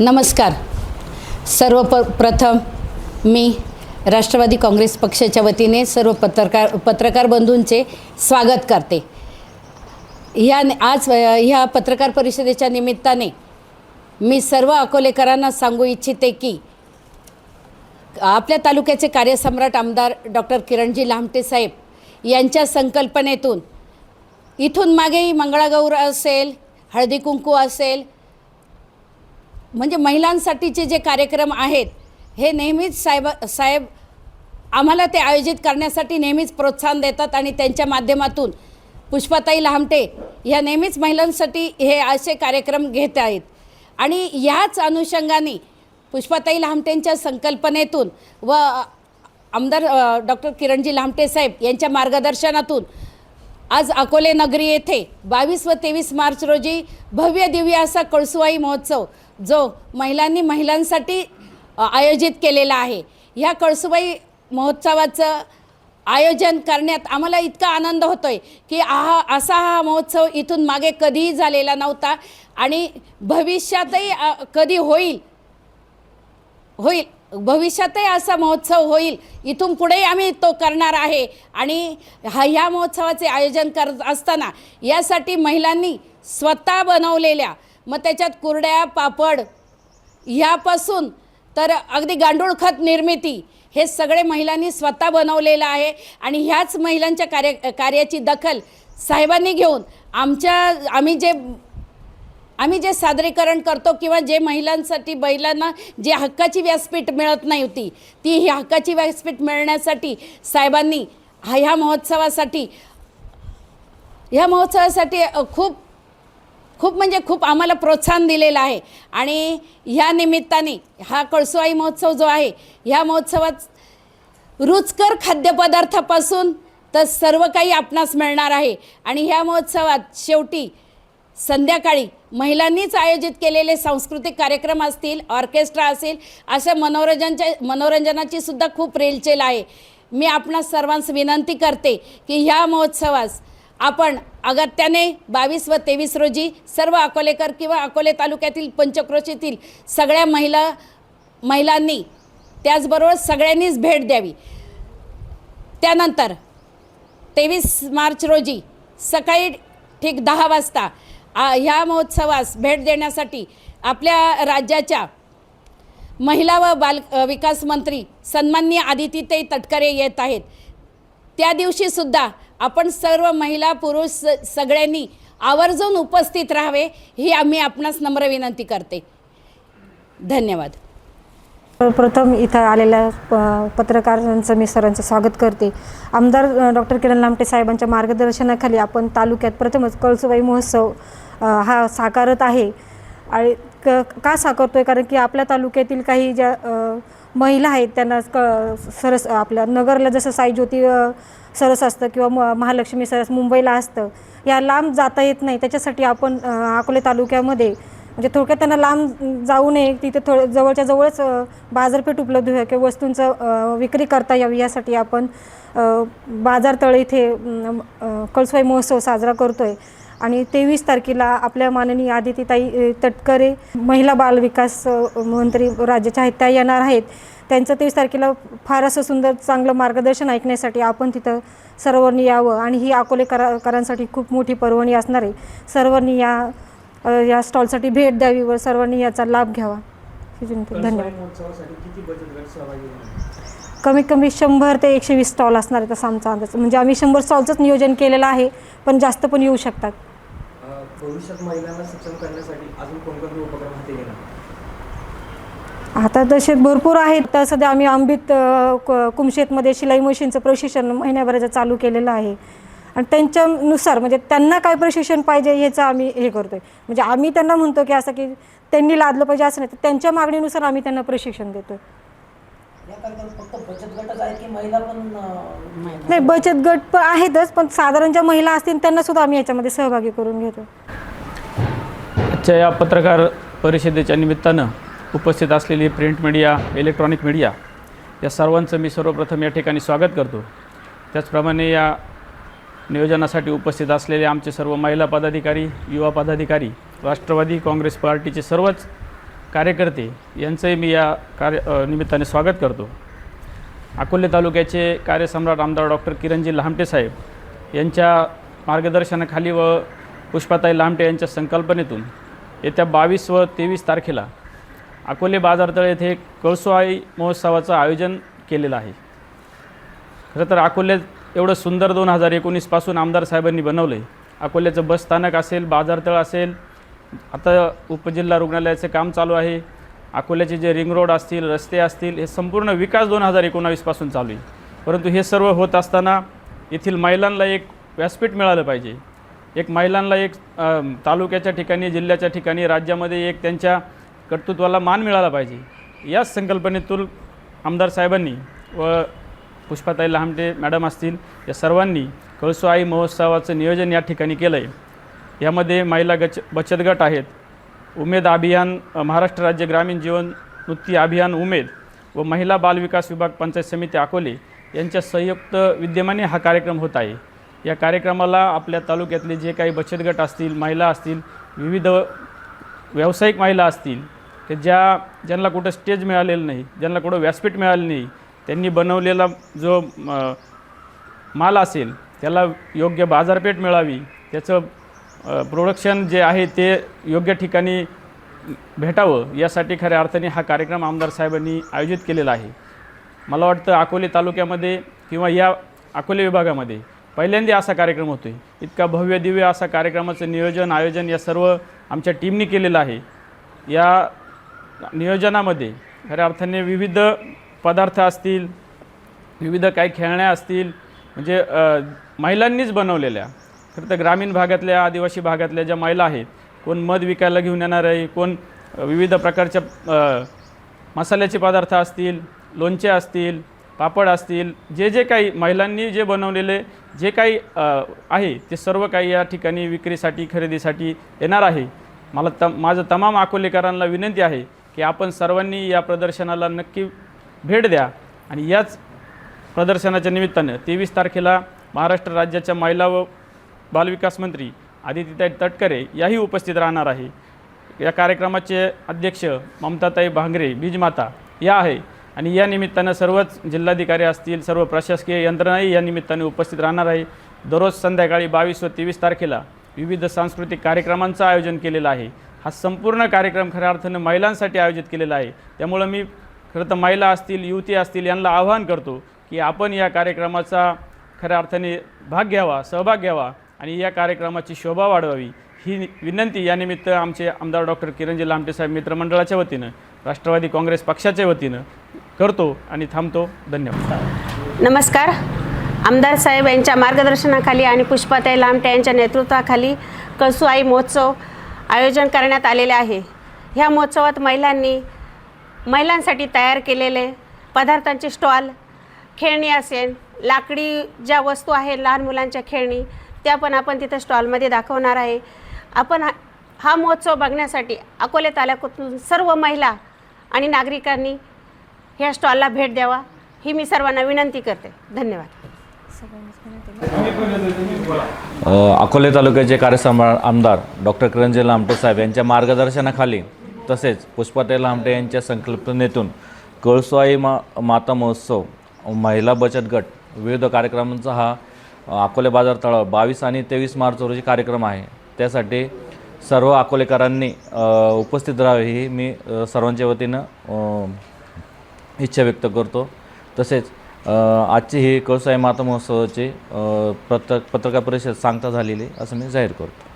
नमस्कार. सर्व प प्रथम मी राष्ट्रवादी काँग्रेस पक्षाच्या वतीने सर्व पत्रकार पत्रकार बंधूंचे स्वागत करते. ह्या आज ह्या पत्रकार परिषदेच्या निमित्ताने मी सर्व अकोलेकरांना सांगू इच्छिते की आपल्या तालुक्याचे कार्यसम्राट आमदार डॉक्टर किरणजी लामटे साहेब यांच्या संकल्पनेतून इथून मागेही मंगळागौर असेल हळदी कुंकू असेल म्हणजे महिलांसाठीचे जे कार्यक्रम आहेत हे नेहमीच साहेब साहेब आम्हाला ते आयोजित करण्यासाठी नेहमीच प्रोत्साहन देतात आणि त्यांच्या माध्यमातून पुष्पाताई लहामटे ह्या नेहमीच महिलांसाठी हे असे कार्यक्रम घेत आहेत. आणि ह्याच अनुषंगाने पुष्पाताई लहामटेंच्या संकल्पनेतून व आमदार डॉक्टर किरणजी लहामटे साहेब यांच्या मार्गदर्शनातून आज अकोले नगरी येथे बावीस व तेवीस मार्च रोजी भव्य दिव्य असा कळसुवाई महोत्सव जो महिलांनी महिलांसाठी आयोजित केलेला आहे. ह्या कळसुबाई महोत्सवाचं आयोजन करण्यात आम्हाला इतका आनंद होतोय की हा असा हा महोत्सव इथून मागे कधीही झालेला नव्हता आणि भविष्यातही कधी होईल होईल भविष्यातही असा महोत्सव होईल इथून पुढेही आम्ही तो करणार आहे. आणि हा ह्या महोत्सवाचे आयोजन करत असताना यासाठी महिलांनी स्वतः बनवलेल्या मग त्याच्यात कुरड्या पापड ह्यापासून तर अगदी गांडूळ खत निर्मिती हे सगळे महिलांनी स्वतः बनवलेलं आहे. आणि ह्याच महिलांच्या कार्य कार्याची दखल साहेबांनी घेऊन आमच्या आम्ही जे आम्ही जे सादरीकरण करतो किंवा जे महिलांसाठी बैलांना जे हक्काची व्यासपीठ मिळत नाही होती ती ही हक्काची व्यासपीठ मिळण्यासाठी साहेबांनी हा ह्या महोत्सवासाठी ह्या महोत्सवासाठी खूप खूप म्हणजे खूप आम्हाला प्रोत्साहन दिलेलं आहे. आणि ह्या निमित्ताने हा कळसुवाई महोत्सव जो आहे ह्या महोत्सवात रुचकर खाद्यपदार्थापासून तर सर्व काही आपणास मिळणार आहे. आणि ह्या महोत्सवात शेवटी संध्याकाळी महिलांनीच आयोजित केलेले सांस्कृतिक कार्यक्रम असतील ऑर्केस्ट्रा असेल अशा मनोरंजनच्या मनोरंजनाची सुद्धा खूप रेलचेल आहे. मी आपणा सर्वांस विनंती करते की ह्या महोत्सवास आपण अगत्याने बावीस व तेवीस रोजी सर्व अकोलेकर किंवा अकोले तालुक्यातील पंचक्रोशीतील सगळ्या महिला महिलांनी त्याचबरोबर सगळ्यांनीच भेट द्यावी. त्यानंतर तेवीस मार्च रोजी सकाळी ठीक दहा वाजता आ, ह्या महोत्सवास भेट देण्यासाठी आपल्या राज्याच्या महिला व बाल विकास मंत्री सन्माननीय ते तटकरे येत आहेत. त्या दिवशीसुद्धा आपण सर्व महिला पुरुष स- सगळ्यांनी आवर्जून उपस्थित राहावे ही आम्ही आपणास नम्र विनंती करते. धन्यवाद. प्रथम इथं आलेल्या प- पत्रकारांचं मी सरांचं स्वागत करते. आमदार डॉक्टर किरण लामटे साहेबांच्या मार्गदर्शनाखाली आपण तालुक्यात प्रथमच कळसुबाई महोत्सव हा साकारत आहे. आणि क का आहे कारण की आपल्या तालुक्यातील काही ज्या महिला आहेत त्यांना क सरस आपल्या नगरला जसं साई ज्योती सरस असतं किंवा म महालक्ष्मी सरस मुंबईला असतं या लांब जाता येत नाही. त्याच्यासाठी आपण अकोले तालुक्यामध्ये म्हणजे थोडक्यात त्यांना लांब जाऊ नये तिथे थोडं जवळच्या जवळच बाजारपेठ उपलब्ध होईल किंवा वस्तूंचं विक्री करता यावी यासाठी आपण बाजारतळ इथे कळसवाई महोत्सव साजरा करतो आहे आणि तेवीस तारखेला आपल्या माननीय आदितीताई तटकरे महिला बाल विकास मंत्री राज्याच्या आहेत त्या येणार आहेत. त्यांचं तेवीस तारखेला फार असं सुंदर चांगलं मार्गदर्शन ऐकण्यासाठी आपण तिथं सर्वांनी यावं आणि ही अकोलेकरांसाठी खूप मोठी पर्वणी असणार आहे. सर्वांनी या या स्टॉलसाठी भेट द्यावी व सर्वांनी याचा लाभ घ्यावा. धन्यवाद. कमीत कमी शंभर ते एकशे वीस स्टॉल असणार आहे तसा आमचा अंदाज. म्हणजे आम्ही शंभर स्टॉलचंच नियोजन केलेलं आहे पण जास्त पण येऊ शकतात. भविष्यात महिलांना सक्षम करण्यासाठी अजून कोणकोणते उपक्रम हाती घेणार? आता तसे भरपूर आहेत. तर सध्या आम्ही आंबीत अ, क- कुमशेतमध्ये शिलाई मशीनचं प्रशिक्षण महिन्याभराचं चालू केलेलं आहे. आणि त्यांच्यानुसार म्हणजे त्यांना काय प्रशिक्षण पाहिजे ह्याचं आम्ही हे करतो आहे म्हणजे आम्ही त्यांना म्हणतो की असं की त्यांनी लादलं पाहिजे असं नाही तर त्यांच्या मागणीनुसार आम्ही त्यांना प्रशिक्षण देतो या कार्यक्रमात फक्त बचत गटच आहेत की महिला पण अं, नाही बचत गट पण आहेतच पण साधारण ज्या महिला असतील त्यांना सुद्धा आम्ही याच्यामध्ये सहभागी करून घेतो आजच्या या पत्रकार परिषदेच्या निमित्तानं उपस्थित असलेली प्रिंट मीडिया इलेक्ट्रॉनिक मीडिया या सर्वांचं मी सर्वप्रथम या ठिकाणी स्वागत करतो. त्याचप्रमाणे या नियोजनासाठी उपस्थित असलेले आमचे सर्व महिला पदाधिकारी युवा पदाधिकारी राष्ट्रवादी काँग्रेस पार्टीचे सर्वच कार्यकर्ते यांचंही मी या कार्य निमित्ताने स्वागत करतो. अकोले तालुक्याचे कार्यसम्राट आमदार डॉक्टर किरणजी लहामटे साहेब यांच्या मार्गदर्शनाखाली व पुष्पाताई लामटे यांच्या संकल्पनेतून येत्या बावीस व तेवीस तारखेला अकोले बाजारतळ येथे कळसुआई महोत्सवाचं आयोजन केलेलं आहे. खरं तर अकोल्यात एवढं सुंदर दोन हजार एकोणीसपासून आमदार साहेबांनी बनवलं आहे अकोल्याचं बसस्थानक असेल बाजारतळ असेल आता उपजिल्हा रुग्णालयाचं काम चालू आहे. अकोल्याचे जे रिंग रोड असतील रस्ते असतील हे संपूर्ण विकास दोन हजार एकोणावीसपासून चालू आहे. परंतु हे सर्व होत असताना येथील महिलांना एक व्यासपीठ मिळालं पाहिजे. एक महिलांना एक तालुक्याच्या ठिकाणी जिल्ह्याच्या ठिकाणी राज्यामध्ये एक त्यांच्या कर्तृत्वाला मान मिळाला पाहिजे. याच संकल्पनेतून आमदार साहेबांनी व पुष्पाताई लहामटे मॅडम असतील या सर्वांनी कळसुआई महोत्सवाचं नियोजन या ठिकाणी केलं आहे यामध्ये महिला गच बचत गट आहेत. उमेद अभियान महाराष्ट्र राज्य ग्रामीण जीवन वृत्ती अभियान उमेद व महिला बालविकास विभाग पंचायत समिती अकोले यांच्या संयुक्त विद्यमाने हा कार्यक्रम होत आहे. या कार्यक्रमाला आपल्या तालुक्यातले जे काही बचत गट असतील महिला असतील विविध व्यावसायिक महिला असतील की ज्या ज्यांना कुठं स्टेज मिळालेलं नाही ज्यांना कुठं व्यासपीठ मिळालं नाही त्यांनी बनवलेला जो माल असेल त्याला योग्य बाजारपेठ मिळावी त्याचं प्रोडक्शन जे आहे ते योग्य ठिकाणी भेटावं यासाठी खऱ्या अर्थाने हा कार्यक्रम आमदार साहेबांनी आयोजित केलेला आहे. मला वाटतं अकोले तालुक्यामध्ये किंवा या अकोले विभागामध्ये पहिल्यांदा असा कार्यक्रम होतो आहे इतका भव्य दिव्य असा कार्यक्रमाचं नियोजन आयोजन या सर्व आमच्या टीमनी केलेलं आहे. या नियोजनामध्ये खऱ्या अर्थाने विविध पदार्थ असतील विविध काही खेळण्या असतील म्हणजे महिलांनीच बनवलेल्या. खरं तर ग्रामीण भागातल्या आदिवासी भागातल्या ज्या महिला आहेत कोण मध विकायला घेऊन येणार आहे कोण विविध प्रकारच्या मसाल्याचे पदार्थ असतील लोणचे असतील पापड असतील जे जे काही महिलांनी जे बनवलेले जे काही आहे ते सर्व काही या ठिकाणी विक्रीसाठी खरेदीसाठी येणार आहे. मला त माझं तमाम अकोलेकरांना विनंती आहे की आपण सर्वांनी या प्रदर्शनाला नक्की भेट द्या आणि याच प्रदर्शनाच्या निमित्तानं तेवीस तारखेला महाराष्ट्र राज्याच्या महिला व बालविकास मंत्री आदित्यताई तटकरे याही उपस्थित राहणार आहे. या कार्यक्रमाचे अध्यक्ष ममताताई भांगरे बीजमाता या आहे. आणि या निमित्तानं सर्वच जिल्हाधिकारी असतील सर्व प्रशासकीय यंत्रणाही या निमित्ताने उपस्थित राहणार आहे. दररोज संध्याकाळी बावीस व तेवीस तारखेला विविध सांस्कृतिक कार्यक्रमांचं आयोजन केलेलं आहे. हा संपूर्ण कार्यक्रम खऱ्या अर्थानं महिलांसाठी आयोजित केलेला आहे. त्यामुळं मी खरं तर महिला असतील युवती असतील यांना आवाहन करतो की आपण या कार्यक्रमाचा खऱ्या अर्थाने भाग घ्यावा सहभाग घ्यावा आणि या कार्यक्रमाची शोभा वाढवावी. ही विनंती यानिमित्त आमचे आमदार डॉक्टर किरणजी लामटे साहेब मित्रमंडळाच्या वतीनं राष्ट्रवादी काँग्रेस पक्षाच्या वतीनं करतो आणि थांबतो. धन्यवाद. नमस्कार. आमदार साहेब यांच्या मार्गदर्शनाखाली आणि पुष्पाताई लामटे यांच्या नेतृत्वाखाली कळसुआई महोत्सव आयोजन करण्यात आलेले आहे. ह्या महोत्सवात महिलांनी महिलांसाठी तयार केलेले पदार्थांचे स्टॉल खेळणी असेल लाकडी ज्या वस्तू आहेत लहान मुलांच्या खेळणी त्या पण आपण तिथं स्टॉलमध्ये दाखवणार आहे. आपण हा हा महोत्सव बघण्यासाठी अकोले तालुक्यातून सर्व महिला आणि नागरिकांनी ह्या स्टॉलला भेट द्यावा. ही मी सर्वांना विनंती करते. धन्यवाद. अकोले तालुक्याचे कार्यसम्राट आमदार डॉक्टर किरणजी लामटे साहेब यांच्या मार्गदर्शनाखाली तसेच पुष्पाताई लामटे यांच्या संकल्पनेतून कळसुआई मा माता महोत्सव महिला बचत गट विविध कार्यक्रमांचा हा अकोले बाजार तळावर बावीस आणि तेवीस मार्च रोजी कार्यक्रम आहे. त्यासाठी सर्व अकोलेकरांनी उपस्थित राहावे ही मी सर्वांच्या वतीनं इच्छा व्यक्त करतो. तसेच आजची ही कळसाई माता महोत्सवाची पत्र पत्रकार परिषद सांगता झालेली असं मी जाहीर करतो.